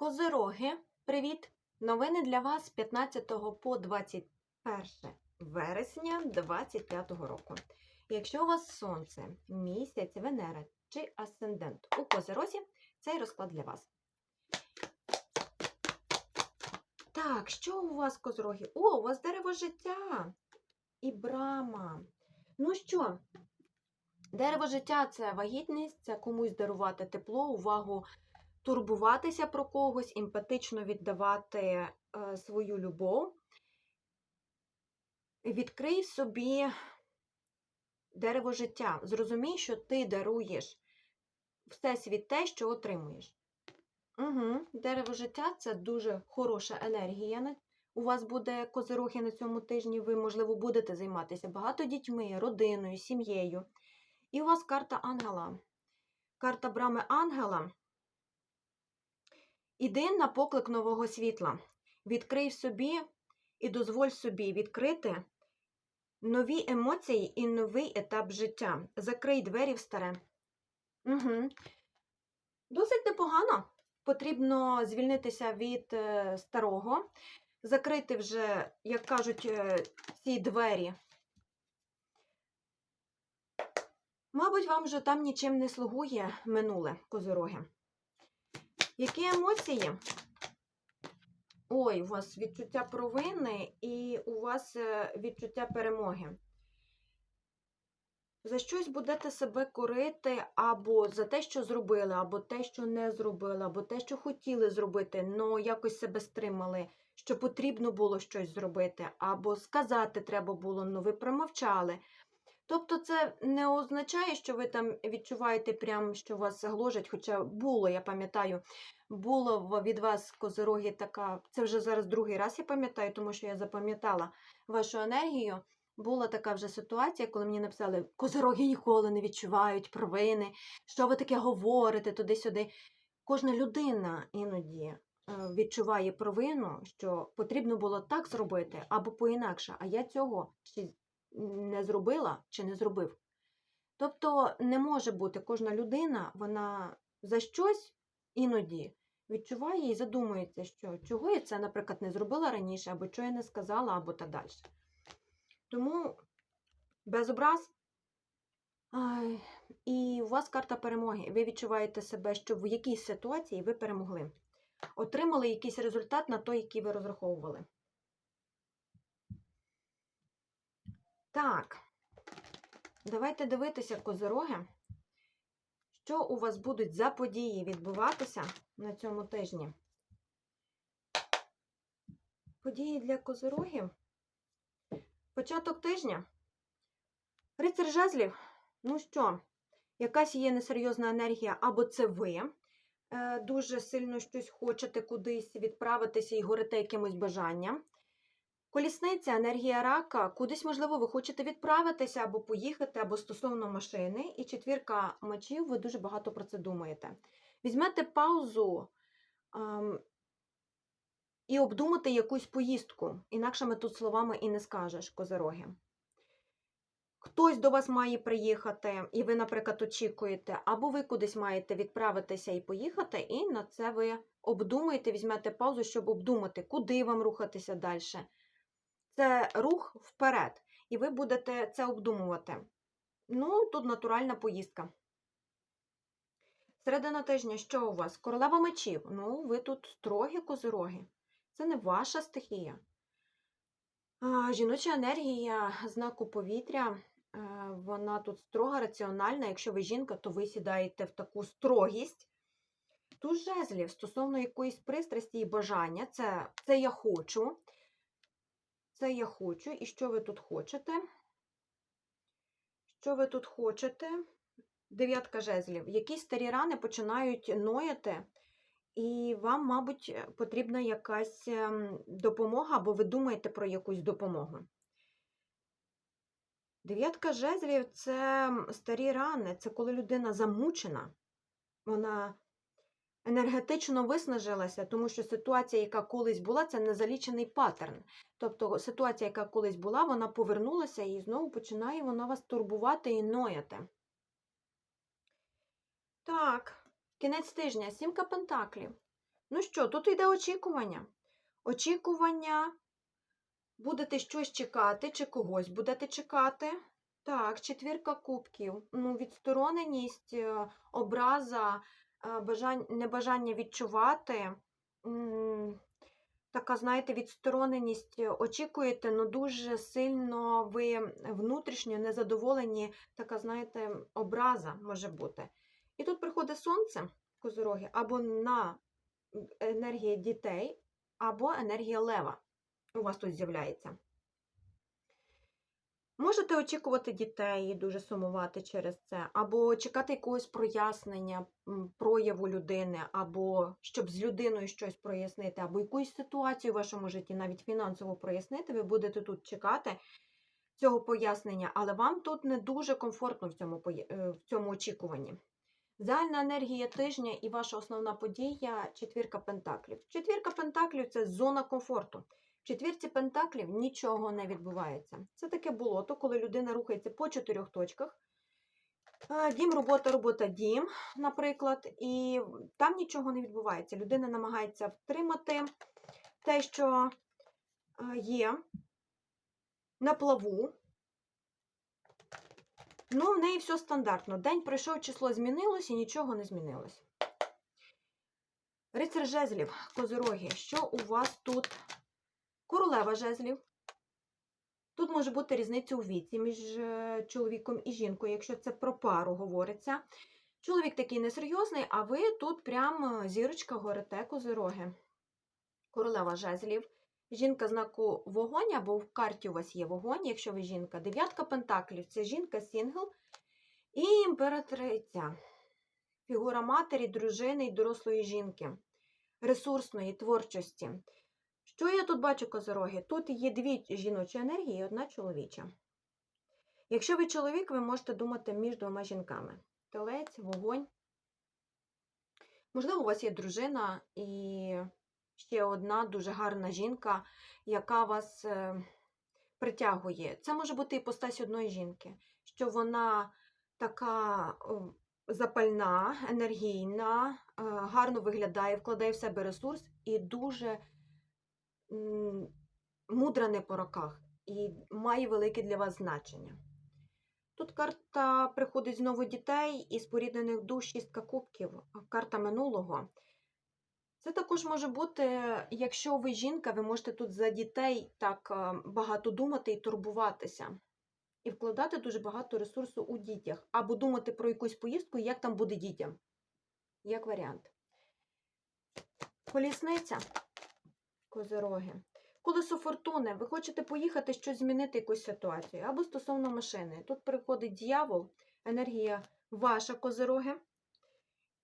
Козироги, привіт! Новини для вас з 15 по 21 вересня 2025 року. Якщо у вас сонце, місяць, Венера чи асцендент у Козирозі, цей розклад для вас. Так, що у вас, козороги? О, у вас дерево життя і брама. Ну що, дерево життя це вагітність, це комусь дарувати тепло, увагу турбуватися про когось, емпатично віддавати е, свою любов. Відкрий собі дерево життя. Зрозумій, що ти даруєш всесвіт те, що отримуєш. Угу. Дерево життя це дуже хороша енергія. У вас буде козирохи на цьому тижні, ви, можливо, будете займатися багато дітьми, родиною, сім'єю. І у вас карта ангела. Карта брами ангела. Іди на поклик нового світла. Відкрий собі і дозволь собі відкрити нові емоції і новий етап життя. Закрий двері в старе. Угу. Досить непогано. Потрібно звільнитися від е, старого, закрити вже, як кажуть, е, ці двері. Мабуть, вам вже там нічим не слугує минуле козороги. Які емоції? Ой, у вас відчуття провини і у вас е, відчуття перемоги. За щось будете себе корити або за те, що зробили, або те, що не зробили, або те, що хотіли зробити, але якось себе стримали, що потрібно було щось зробити, або сказати треба було, але ви промовчали. Тобто це не означає, що ви там відчуваєте прям, що вас гложать, хоча було, я пам'ятаю, було від вас козироги така, це вже зараз другий раз я пам'ятаю, тому що я запам'ятала вашу енергію. Була така вже ситуація, коли мені написали, козироги ніколи не відчувають провини, що ви таке говорите туди-сюди. Кожна людина іноді е, відчуває провину, що потрібно було так зробити або по-інакше, а я цього не зробила, чи не зробив. Тобто не може бути кожна людина, вона за щось іноді відчуває і задумується, що чого я це, наприклад, не зробила раніше, або чого я не сказала, або так далі. Тому без образ. І у вас карта перемоги. Ви відчуваєте себе, що в якійсь ситуації ви перемогли. Отримали якийсь результат на той, який ви розраховували. Так, давайте дивитися, козироги, що у вас будуть за події відбуватися на цьому тижні. Події для козирогів. Початок тижня. Рицар жезлів. Ну що, якась є несерйозна енергія, або це ви е, дуже сильно щось хочете кудись відправитися і горите якимось бажанням. Колісниця, енергія рака, кудись, можливо, ви хочете відправитися або поїхати, або стосовно машини. І четвірка мечів, ви дуже багато про це думаєте. Візьмете паузу ем, і обдумати якусь поїздку. Інакшими тут словами і не скажеш, козероги. Хтось до вас має приїхати, і ви, наприклад, очікуєте, або ви кудись маєте відправитися і поїхати, і на це ви обдумаєте, візьмете паузу, щоб обдумати, куди вам рухатися далі. Це рух вперед, і ви будете це обдумувати. Ну, тут натуральна поїздка. Середина тижня, що у вас? Королева мечів. Ну, ви тут строгі козироги. Це не ваша стихія. А, жіноча енергія знаку повітря, е, вона тут строга, раціональна. Якщо ви жінка, то ви сідаєте в таку строгість. Тут жезлів стосовно якоїсь пристрасті і бажання, це, це я хочу. Це я хочу. І що ви тут хочете? Що ви тут хочете? Дев'ятка жезлів. Якісь старі рани починають нояти, і вам, мабуть, потрібна якась ем, допомога, або ви думаєте про якусь допомогу. Дев'ятка жезлів це старі рани, це коли людина замучена, вона енергетично виснажилася, тому що ситуація, яка колись була, це незалічений паттерн. Тобто ситуація, яка колись була, вона повернулася і знову починає вона вас турбувати і нояти. Так, кінець тижня, сімка пентаклів. Ну що, тут йде очікування. Очікування, будете щось чекати, чи когось будете чекати. Так, четвірка кубків. Ну, відстороненість, е, образа, небажання відчувати. Така, знаєте, відстороненість е, очікуєте, але дуже сильно ви внутрішньо незадоволені, така, знаєте, образа може бути. І тут приходить сонце, козороги, або на енергія дітей, або енергія лева у вас тут з'являється. Можете очікувати дітей і дуже сумувати через це, або чекати якогось прояснення, прояву людини, або щоб з людиною щось прояснити, або якусь ситуацію в вашому житті, навіть фінансово прояснити, ви будете тут чекати цього пояснення, але вам тут не дуже комфортно в цьому, е, в цьому очікуванні. Загальна енергія тижня і ваша основна подія четвірка пентаклів. Четвірка пентаклів це зона комфорту. В четвірці пентаклів нічого не відбувається. Це таке болото, коли людина рухається по чотирьох точках. Дім, робота, робота, дім, наприклад, і там нічого не відбувається. Людина намагається втримати те, що є на плаву. Ну, в неї все стандартно. День пройшов, число змінилось і нічого не змінилось. Рицар жезлів, козироги, що у вас тут? Королева жезлів. Тут може бути різниця у віці між е, чоловіком і жінкою, якщо це про пару говориться. Чоловік такий несерйозний, а ви тут прям е, зірочка горите козироги. Королева жезлів. Жінка знаку вогонь, або в карті у вас є вогонь, якщо ви жінка. Дев'ятка пентаклів це жінка сінгл і імператриця. Фігура матері, дружини і дорослої жінки, ресурсної творчості. Що я тут бачу, козороги? Тут є дві жіночі енергії і одна чоловіча. Якщо ви чоловік, ви можете думати між двома жінками: телець, вогонь. Можливо, у вас є дружина і ще одна дуже гарна жінка, яка вас е, притягує. Це може бути і постась одної жінки, що вона така запальна, енергійна, е, гарно виглядає, вкладає в себе ресурс і дуже мудра не по роках і має велике для вас значення. Тут карта приходить знову дітей і споріднених душ шістка кубків, карта минулого. Це також може бути, якщо ви жінка, ви можете тут за дітей так е, багато думати і турбуватися. І вкладати дуже багато ресурсу у дітях. Або думати про якусь поїздку, як там буде дітям. Як варіант. Колісниця. Козероги. Колесо фортуни. Ви хочете поїхати щось змінити якусь ситуацію. Або стосовно машини. Тут приходить дьявол, енергія ваша козероги.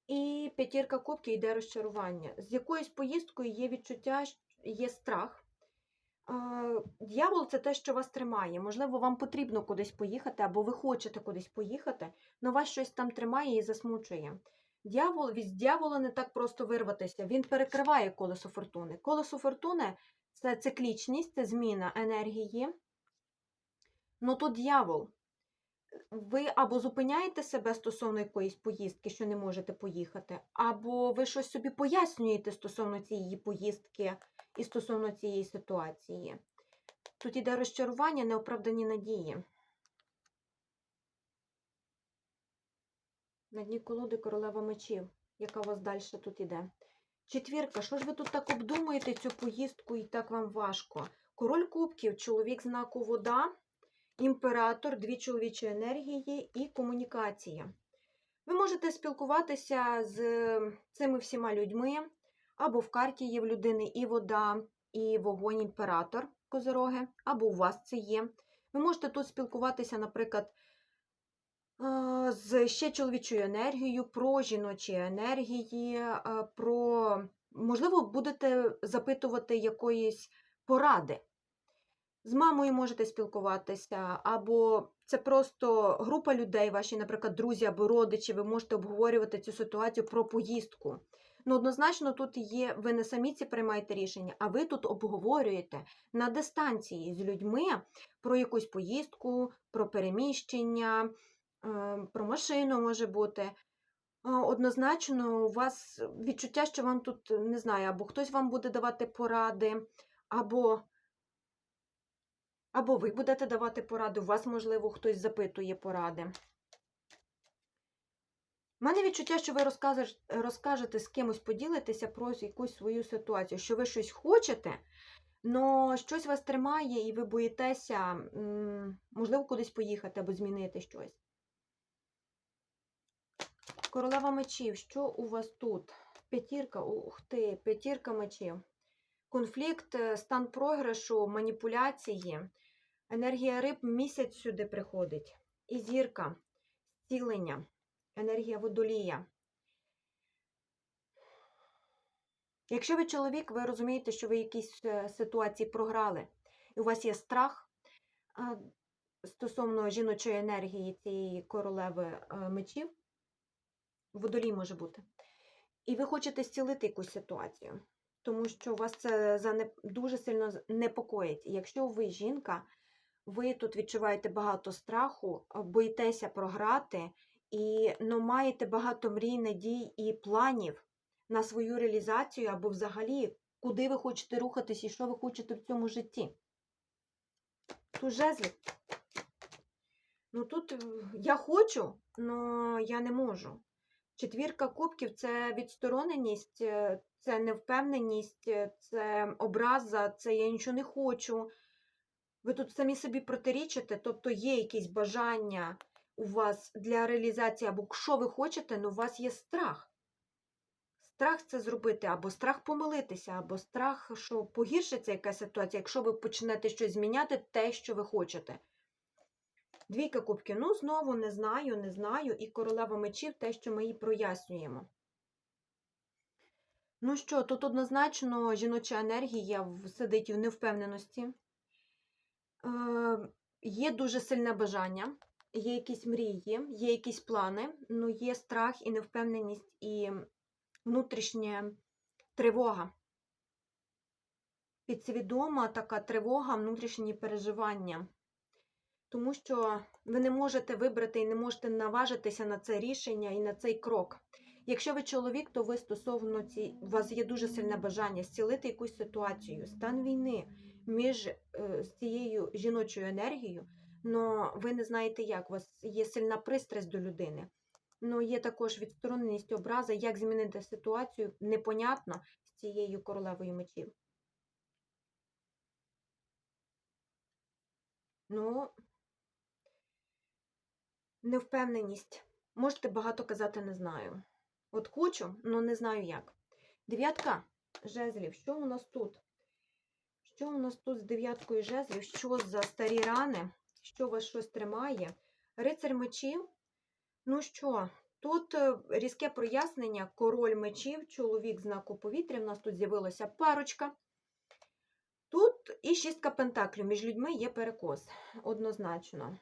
І п'ятірка кубків йде розчарування. З якоюсь поїздкою є відчуття, є страх. Д'явол це те, що вас тримає. Можливо, вам потрібно кудись поїхати, або ви хочете кудись поїхати, але вас щось там тримає і засмучує. Д'явол, від дьявола не так просто вирватися. Він перекриває колесо фортуни. Колесо фортуни це циклічність, це зміна енергії. Ну тут дьявол. Ви або зупиняєте себе стосовно якоїсь поїздки, що не можете поїхати, або ви щось собі пояснюєте стосовно цієї поїздки і стосовно цієї ситуації. Тут іде розчарування, неоправдані надії. На дні колоди королева мечів, яка у вас далі тут іде. Четвірка, що ж ви тут так обдумуєте цю поїздку і так вам важко? Король кубків, чоловік знаку вода, імператор, дві чоловічі енергії і комунікація. Ви можете спілкуватися з цими всіма людьми, або в карті є в людини і вода, і вогонь імператор козороги, або у вас це є. Ви можете тут спілкуватися, наприклад, з ще чоловічою енергією, про жіночі енергії, е, про, можливо, будете запитувати якоїсь поради. З мамою можете спілкуватися, або це просто група людей, ваші, наприклад, друзі або родичі, ви можете обговорювати цю ситуацію про поїздку. Ну, однозначно, тут є, ви не самі ці приймаєте рішення, а ви тут обговорюєте на дистанції з людьми про якусь поїздку, про переміщення, про машину може бути. Однозначно, у вас відчуття, що вам тут, не знаю, або хтось вам буде давати поради, або, або ви будете давати поради, у вас, можливо, хтось запитує поради. У мене відчуття, що ви розкажеш, розкажете з кимось, поділитеся про якусь свою ситуацію, що ви щось хочете, але щось вас тримає і ви боїтеся, можливо, кудись поїхати або змінити щось. Королева мечів, що у вас тут? П'ятірка, ух ти, п'ятірка мечів. Конфлікт, е, стан програшу, маніпуляції, енергія риб місяць сюди приходить. І зірка, зцілення, енергія водолія. Якщо ви чоловік, ви розумієте, що ви в якійсь е, ситуації програли, і у вас є страх стосовно жіночої енергії цієї королеви е, мечів, водолій може бути. І ви хочете зцілити якусь ситуацію, тому що вас це зане- дуже сильно непокоїть. Якщо ви жінка, ви тут відчуваєте багато страху, боїтеся програти, і ну, маєте багато мрій, надій і планів на свою реалізацію, або взагалі, куди ви хочете рухатись і що ви хочете в цьому житті. Тут жезлів. Ну тут е, я хочу, але я не можу. Четвірка кубків це відстороненість, е, це невпевненість, е, це образа, це я нічого не хочу. Ви тут самі собі протирічите, тобто є якісь бажання у вас для реалізації, або що ви хочете, але у вас є страх. Страх це зробити, або страх помилитися, або страх, що погіршиться якась ситуація, якщо ви почнете щось зміняти, те, що ви хочете. Двійка кубків. Ну, знову не знаю, не знаю. І королева мечів те, що ми їй прояснюємо. Ну що, тут однозначно жіноча енергія сидить в невпевненості. Е, є дуже сильне бажання, є якісь мрії, є якісь плани, але є страх і невпевненість, і внутрішня тривога. Підсвідома така тривога, внутрішні переживання. Тому що ви не можете вибрати і не можете наважитися на це рішення і на цей крок. Якщо ви чоловік, то ви стосовно ці... у вас є дуже сильне бажання зцілити якусь ситуацію, стан війни між е, цією жіночою енергією, але ви не знаєте як, у вас є сильна пристрасть до людини. Ну, є також відстороненість образа, як змінити ситуацію, непонятно з цією королевою мечів. Ну, невпевненість. Можете багато казати не знаю. От хочу, але не знаю як. Дев'ятка жезлів. Що у нас тут? Що у нас тут з дев'яткою жезлів? Що за старі рани? Що вас щось тримає? Рицар мечів. Ну що, тут е, різке прояснення, король мечів, чоловік знаку повітря. У нас тут з'явилася парочка. Тут і шістка пентаклів. Між людьми є перекос. Однозначно.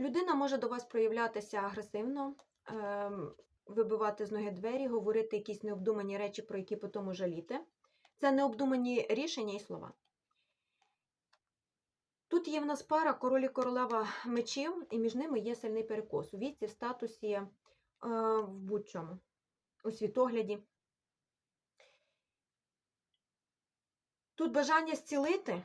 Людина може до вас проявлятися агресивно, ем, вибивати з ноги двері, говорити якісь необдумані речі, про які потім жаліти. Це необдумані рішення і слова. Тут є в нас пара король і королева мечів, і між ними є сильний перекос у віці, в статусі, е, в будь-чому, у світогляді. Тут бажання зцілити,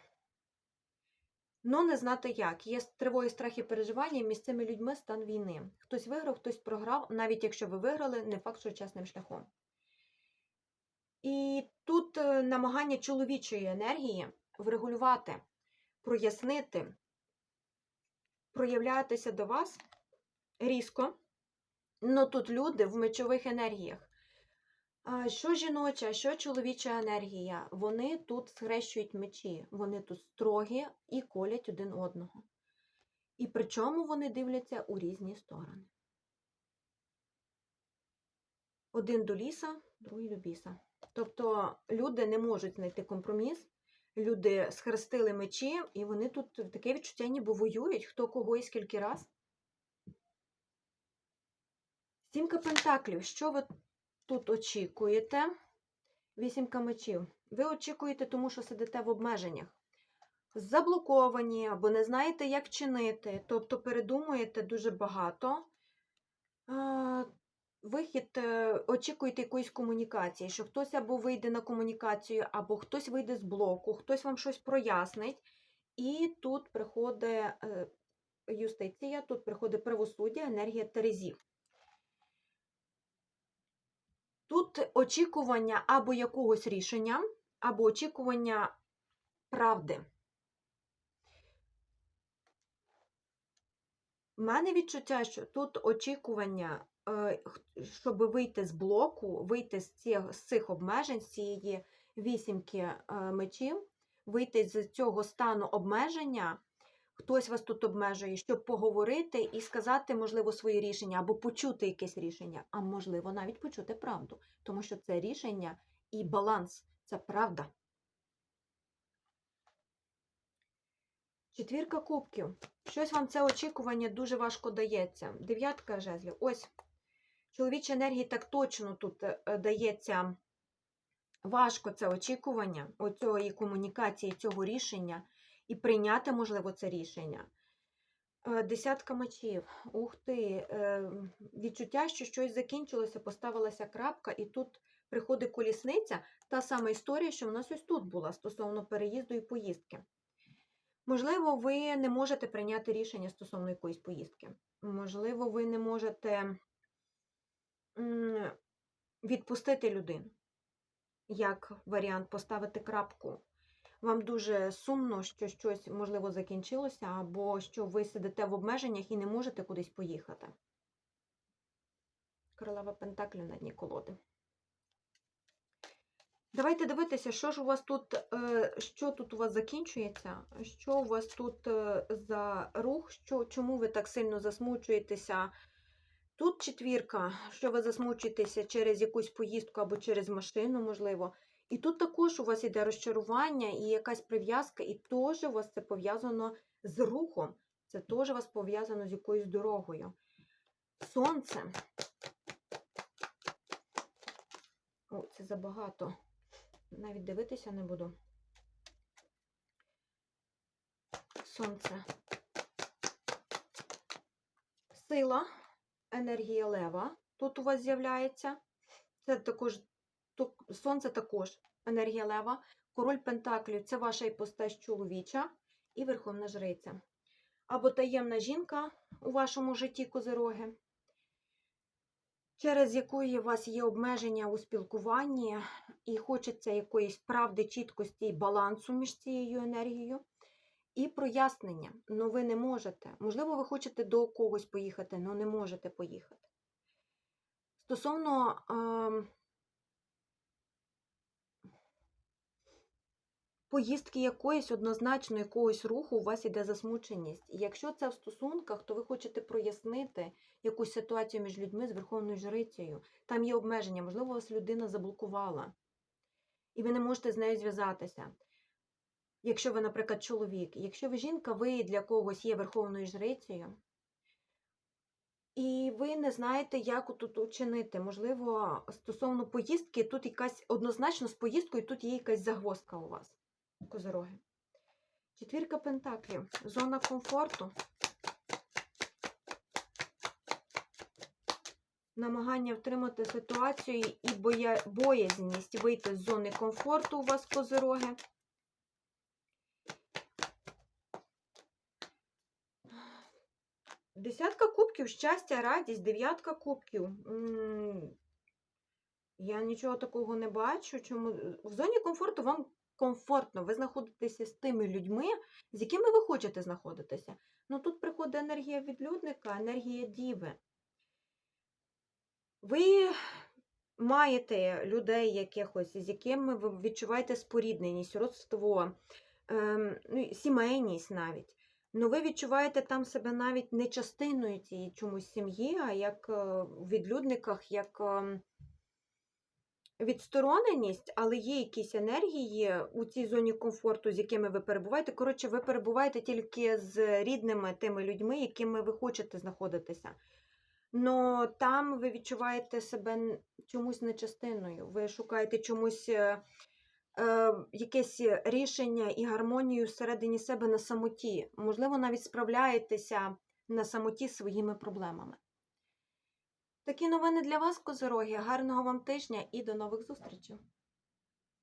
але не знати як. Є тривоги, страх і переживання, між цими людьми стан війни. Хтось виграв, хтось програв, навіть якщо ви виграли, не факт, що чесним шляхом. І тут е, намагання чоловічої енергії врегулювати, прояснити, проявлятися до вас різко. Ну тут люди в мечових енергіях. Що жіноча, що чоловіча енергія, вони тут схрещують мечі, вони тут строгі і колять один одного. І причому вони дивляться у різні сторони. Один до ліса, другий до біса. Тобто люди не можуть знайти компроміс, люди схрестили мечі, і вони тут таке відчуття, ніби воюють, хто кого і скільки раз. Сімка пентаклів. Що ви тут очікуєте? Вісімка мечів. Ви очікуєте, тому що сидите в обмеженнях. Заблоковані або не знаєте, як чинити. Тобто передумуєте дуже багато, Вихід, е, очікуєте якоїсь комунікації, що хтось або вийде на комунікацію, або хтось вийде з блоку, хтось вам щось прояснить. І тут приходить е, юстиція, тут приходить правосуддя, енергія Терезів. Тут очікування або якогось рішення, або очікування правди. У мене відчуття, що тут очікування, е, щоб вийти з блоку, вийти з цих, з цих обмежень, з цієї вісімки е, мечів, вийти з цього стану обмеження, хтось вас тут обмежує, щоб поговорити і сказати, можливо, свої рішення, або почути якесь рішення, а можливо, навіть почути правду, тому що це рішення і баланс це правда. Четвірка кубків. Щось вам це очікування дуже важко дається. Дев'ятка жезлів. Ось чоловічій енергії так точно тут е, е, дається важко це очікування, оцієї комунікації, цього рішення, і прийняти, можливо, це рішення. Е, Десятка мечів. Ух ти, е, відчуття, що щось закінчилося, поставилася крапка, і тут приходить колісниця. Та сама історія, що в нас ось тут була стосовно переїзду і поїздки. Можливо, ви не можете прийняти рішення стосовно якоїсь поїздки. Можливо, ви не можете відпустити людину. Як варіант поставити крапку. Вам дуже сумно, що щось, можливо, закінчилося, або що ви сидите в обмеженнях і не можете кудись поїхати. Королева Пентаклів на дні колоди. Давайте дивитися, що ж у вас тут, е, що тут у вас закінчується, що у вас тут е, за рух, що, чому ви так сильно засмучуєтеся. Тут четвірка, що ви засмучуєтеся через якусь поїздку або через машину, можливо. І тут також у вас іде розчарування і якась прив'язка, і теж у вас це пов'язано з рухом. Це теж у вас пов'язано з якоюсь дорогою. Сонце. О, це забагато. Навіть дивитися не буду. Сонце. Сила, енергія лева. Тут у вас з'являється. Це також сонце також енергія лева. Король Пентаклів це ваша іпостась чоловіча і Верховна Жриця. Або таємна жінка у вашому житті козироги, через якої у вас є обмеження у спілкуванні, і хочеться якоїсь правди, чіткості і балансу між цією енергією. І прояснення, ну ви не можете. Можливо, ви хочете до когось поїхати, але не можете поїхати. Стосовно ем, поїздки якоїсь, однозначно якогось руху, у вас іде засмученість. І якщо це в стосунках, то ви хочете прояснити якусь ситуацію між людьми з Верховною Жрицею. Там є обмеження, можливо, вас людина заблокувала, і ви не можете з нею зв'язатися. Якщо ви, наприклад, чоловік, якщо ви жінка, ви для когось є Верховною Жрицею, і ви не знаєте, як тут учинити. Можливо, стосовно поїздки, тут якась однозначно з поїздкою, тут є якась загвоздка у вас, козороги. Четвірка пентаклів, зона комфорту. Намагання втримати ситуацію і боя... боязність вийти з зони комфорту у вас козороги. Десятка кубків, щастя, радість, дев'ятка кубків. Я нічого такого не бачу. Чому в зоні комфорту вам комфортно, ви знаходитеся з тими людьми, з якими ви хочете знаходитися. Ну тут приходить енергія відлюдника, енергія діви. Ви маєте людей якихось, з якими ви відчуваєте спорідненість, родство, ем, ну, сімейність навіть. Ну, ви відчуваєте там себе навіть не частиною цієї чомусь сім'ї, а як е, в відлюдниках, як ем, відстороненість, але є якісь енергії у цій зоні комфорту, з якими ви перебуваєте. Коротше, ви перебуваєте тільки з рідними тими людьми, якими ви хочете знаходитися. Но там ви відчуваєте себе чомусь не частиною. Ви шукаєте чомусь е, е, якесь рішення і гармонію всередині себе на самоті. Можливо, навіть справляєтеся на самоті своїми проблемами. Такі новини для вас, козороги. Гарного вам тижня і до нових зустрічей!